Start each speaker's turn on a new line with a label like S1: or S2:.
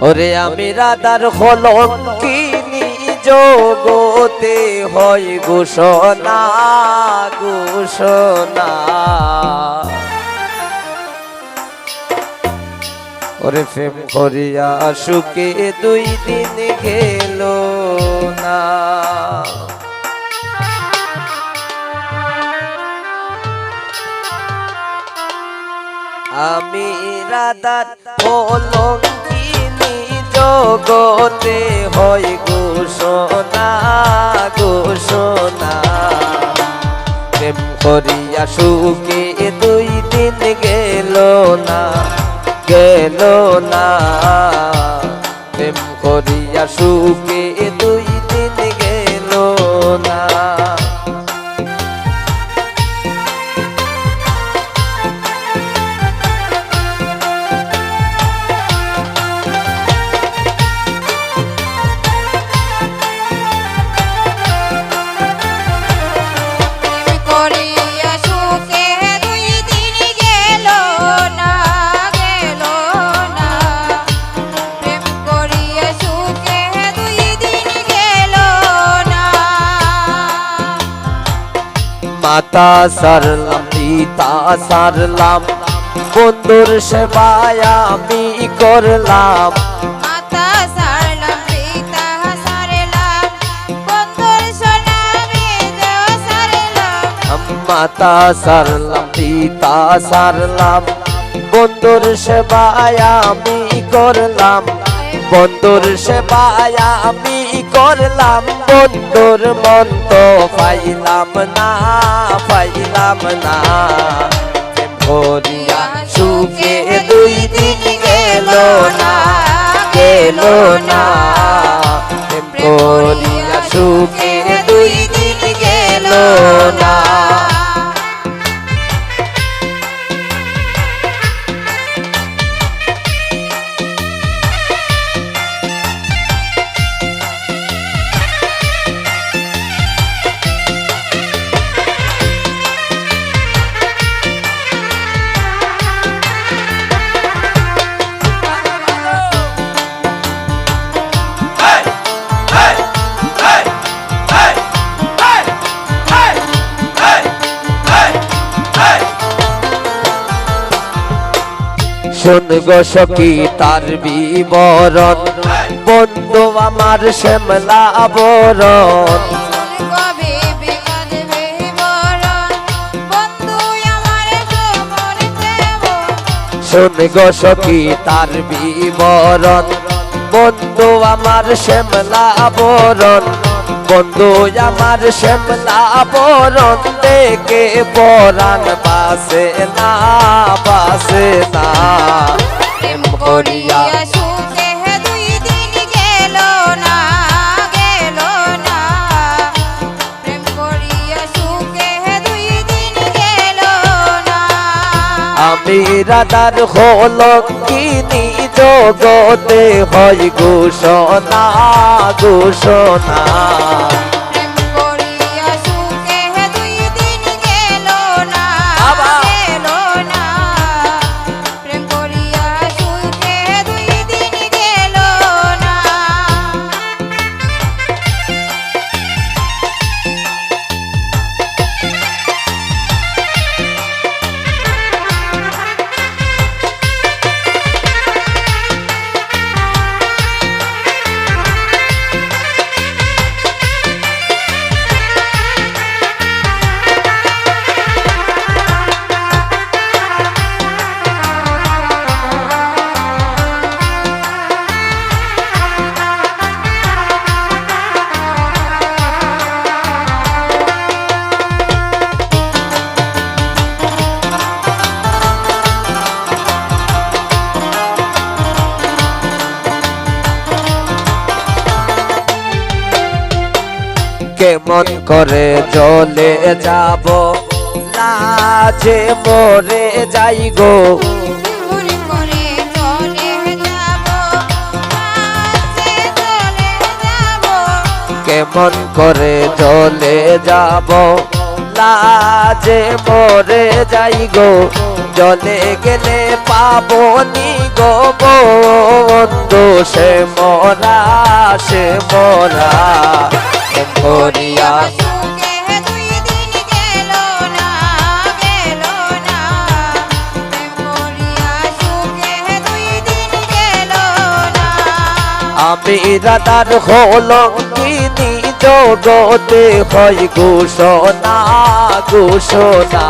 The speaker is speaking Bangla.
S1: ওরে আমি রাধার হলঙ্কিনী জগতে হয় ঘোষণা ঘোষণা। ওরে প্রেম করিয়া সুখে দুই দিন গেল না। আমি রাধার অলঙ্কিনী জগতে হয় ঘোষণা ঘোষণা। প্রেম করিয়া সুখে দুই দিন গেল না গেল না। প্রেম করিয়া সুখে মাতা সারলাম পিতা সারলাম। বন্ধুর সেবায় আমি করলাম।
S2: মাতা সারলাম পিতা সারলাম। বন্ধুর সোনামে দেও সারলাম।
S1: মাতা সারলাম পিতা সারলাম। বন্ধুর সেবায় আমি করলাম। বন্ধুর সেবায় আমি করলাম, বন্ধুর মন তো পাইলাম না পাইলাম না। ভরিয়া সুখে দুই দিন গেল না গেল না। ভরিয়া সুখে শোন গো সখী, তার বিবরণ। বন্ধু আমার শ্যামলা আবরণ।
S2: কবে বিকাল বিবরণ বন্ধু আমার মন প্রেমন
S1: গো সখী, তার বিবরণ। বন্ধু আমার শ্যামলা আবরণ। বন্ধু আমার শ্যামলা আবরণ। দেখে পরাণ বাসে না বাসে না।
S2: করিয়া
S1: আমি রাধার হলঙ্কিনী জগতে হয় ঘোষণা ঘোষণা। কেমন করে চলে যাব? লাজে মরে যাই গো। কেমন করে চলে যাব? লাজে মরে যাই গো। জলে গেলে পাবনি গো বন্ধু সে মোরা সে মোরা। আমি রাতার হলো কিনি জগতে হয় ঘোষণা ঘোষণা।